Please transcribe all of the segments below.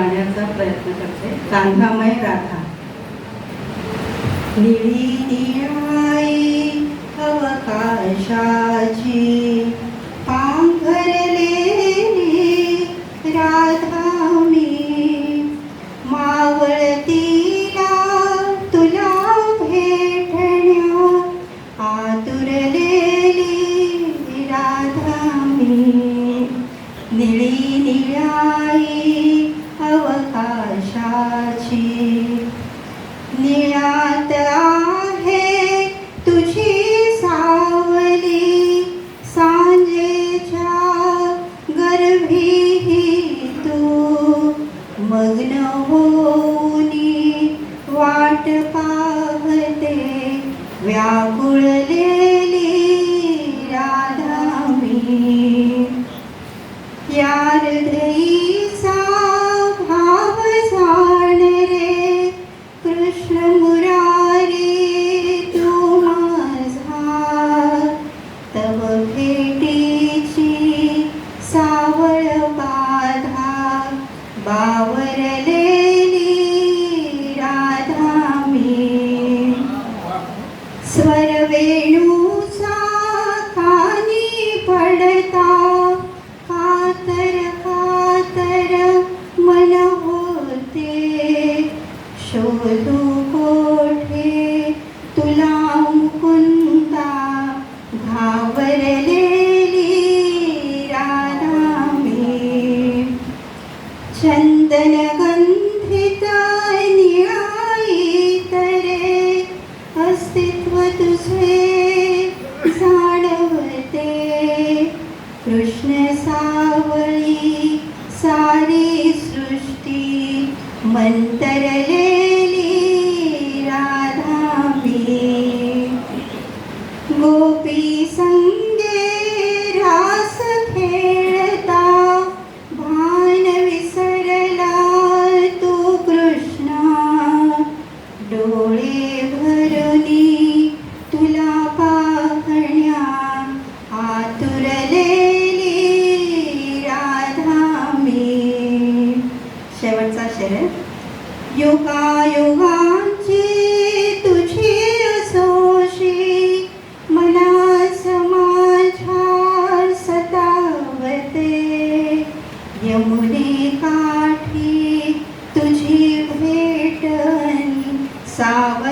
गाण्याचा प्रयत्न करते. रांधामय राधा. निळी निळाई अवकाशाची पांघरलेली राधा निळी निळाई अवकाशाची. निळात आहे तुझी सावली. सांजेच्या गर्भीही तू मग्न होऊनी वाट पाहते. व्याकुळले या हृदयीचा भाव जाण रे कृष्ण मुरारी तू माझा तव भेटीची चंदन गंधित निळाई तरे अस्तित्व तुझे जाणवते. कृष्ण सा काठी तुझी भेटनी साव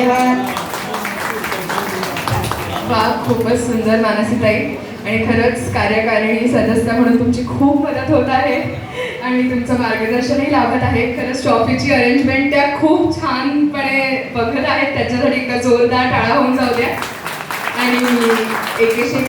धन्यवाद. वा खूपच सुंदर मानसीताई. आणि खरंच कार्यकारिणी सदस्य म्हणून तुमची खूप मदत होत आहे. आणि तुमचं मार्गदर्शनही लाभत आहे. खरंच ट्रॉफीची अरेंजमेंट त्या खूप छानपणे बघत आहेत. त्याच्यासाठी एकदा जोरदार टाळा होऊन जाऊ द्या. आणि एकेशे